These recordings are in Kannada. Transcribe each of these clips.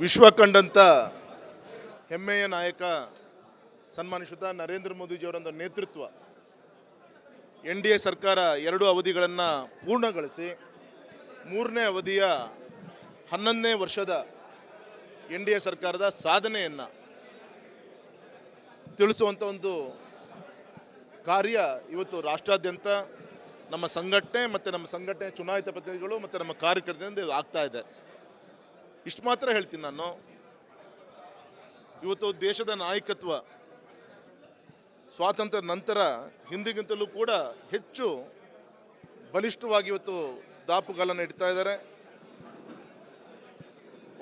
ವಿಶ್ವ ಕಂಡಂಥ ಹೆಮ್ಮೆಯ ನಾಯಕ ಸನ್ಮಾನಿಸಿದ ನರೇಂದ್ರ ಮೋದಿಜಿಯವರೊಂದು ನೇತೃತ್ವ ಎನ್ ಡಿ ಎ ಸರ್ಕಾರ ಎರಡು ಅವಧಿಗಳನ್ನು ಪೂರ್ಣಗೊಳಿಸಿ ಮೂರನೇ ಅವಧಿಯ ಹನ್ನೊಂದನೇ ವರ್ಷದ ಎನ್ ಡಿ ಎ ಸರ್ಕಾರದ ಸಾಧನೆಯನ್ನು ತಿಳಿಸುವಂಥ ಒಂದು ಕಾರ್ಯ ಇವತ್ತು ರಾಷ್ಟ್ರಾದ್ಯಂತ ನಮ್ಮ ಸಂಘಟನೆ ಮತ್ತು ನಮ್ಮ ಸಂಘಟನೆ ಚುನಾಯಿತ ಪ್ರತಿನಿಧಿಗಳು ಮತ್ತು ನಮ್ಮ ಕಾರ್ಯಕರ್ತರಿಂದ ಆಗ್ತಾ ಇದೆ. ಇಷ್ಟು ಮಾತ್ರ ಹೇಳ್ತೀನಿ ನಾನು. ಇವತ್ತು ದೇಶದ ನಾಯಕತ್ವ, ಸ್ವಾತಂತ್ರ್ಯ ನಂತರ ಹಿಂದಿಗಿಂತಲೂ ಕೂಡ ಹೆಚ್ಚು ಬಲಿಷ್ಠವಾಗಿ ಇವತ್ತು ದಾಪುಗಾಲನ್ನು ಇಡ್ತಾ ಇದ್ದಾರೆ.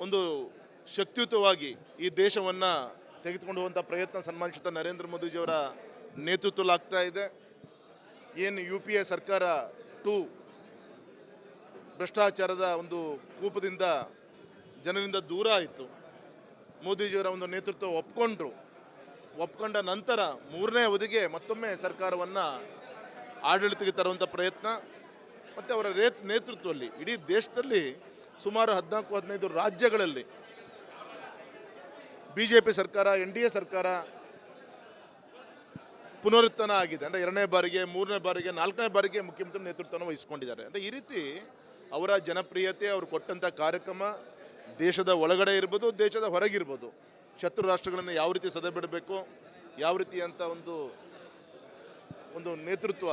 ಒಂದು ಶಕ್ತಿಯುತವಾಗಿ ಈ ದೇಶವನ್ನು ತೆಗೆದುಕೊಂಡು ಹೋಗುವಂಥ ಪ್ರಯತ್ನ ಸನ್ಮಾನಿಸಿದ ನರೇಂದ್ರ ಮೋದಿಜಿಯವರ ನೇತೃತ್ವಲಾಗ್ತಾ ಇದೆ. ಏನು ಯು ಪಿ ಎ ಸರ್ಕಾರ ಟು ಭ್ರಷ್ಟಾಚಾರದ ಒಂದು ಕೂಪದಿಂದ ಜನರಿಂದ ದೂರ ಆಯಿತು. ಮೋದಿಜಿಯವರ ಒಂದು ನೇತೃತ್ವ ಒಪ್ಕೊಂಡ್ರು. ಒಪ್ಕೊಂಡ ನಂತರ ಮೂರನೇ ಅವಧಿಗೆ ಮತ್ತೊಮ್ಮೆ ಸರ್ಕಾರವನ್ನು ಆಡಳಿತಕ್ಕೆ ತರುವಂಥ ಪ್ರಯತ್ನ, ಮತ್ತು ಅವರ ರೇತ್ ನೇತೃತ್ವದಲ್ಲಿ, ಇಡೀ ದೇಶದಲ್ಲಿ ಸುಮಾರು ಹದಿನಾಲ್ಕು, ಹದಿನೈದು ರಾಜ್ಯಗಳಲ್ಲಿ ಬಿ ಜೆ ಪಿ ಸರ್ಕಾರ, ಎನ್ ಡಿ ಎ ಸರ್ಕಾರ ಪುನರುತ್ಥಾನ ಆಗಿದೆ. ಅಂದರೆ ಎರಡನೇ ಬಾರಿಗೆ, ಮೂರನೇ ಬಾರಿಗೆ, ನಾಲ್ಕನೇ ಬಾರಿಗೆ ಮುಖ್ಯಮಂತ್ರಿ ನೇತೃತ್ವವನ್ನು ವಹಿಸ್ಕೊಂಡಿದ್ದಾರೆ. ಅಂದರೆ ಈ ರೀತಿ ಅವರ ಜನಪ್ರಿಯತೆ, ಅವರು ಕೊಟ್ಟಂಥ ಕಾರ್ಯಕ್ರಮ ದೇಶದ ಒಳಗಡೆ ಇರ್ಬೋದು, ದೇಶದ ಹೊರಗಿರ್ಬೋದು. ಶತ್ರು ರಾಷ್ಟ್ರಗಳನ್ನು ಯಾವ ರೀತಿ ಸದೆ ಬಿಡಬೇಕು, ಯಾವ ರೀತಿ ಅಂತ ಒಂದು ಒಂದು ನೇತೃತ್ವ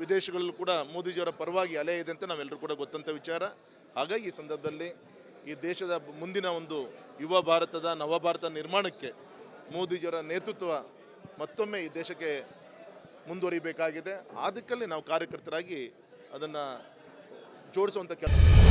ವಿದೇಶಗಳಲ್ಲೂ ಕೂಡ ಮೋದಿಜಿಯವರ ಪರವಾಗಿ ಅಲೆ ಇದೆ ಅಂತ ನಾವೆಲ್ಲರೂ ಕೂಡ ಗೊತ್ತಂಥ ವಿಚಾರ. ಹಾಗಾಗಿ ಈ ಸಂದರ್ಭದಲ್ಲಿ ಈ ದೇಶದ ಮುಂದಿನ ಒಂದು ಯುವ ಭಾರತದ, ನವ ಭಾರತ ನಿರ್ಮಾಣಕ್ಕೆ ಮೋದಿಜಿಯವರ ನೇತೃತ್ವ ಮತ್ತೊಮ್ಮೆ ಈ ದೇಶಕ್ಕೆ ಮುಂದುವರಿಬೇಕಾಗಿದೆ. ಆ ದಿಕ್ಕಲ್ಲಿ ನಾವು ಕಾರ್ಯಕರ್ತರಾಗಿ ಅದನ್ನು ಜೋಡಿಸುವಂಥ ಕೆಲಸ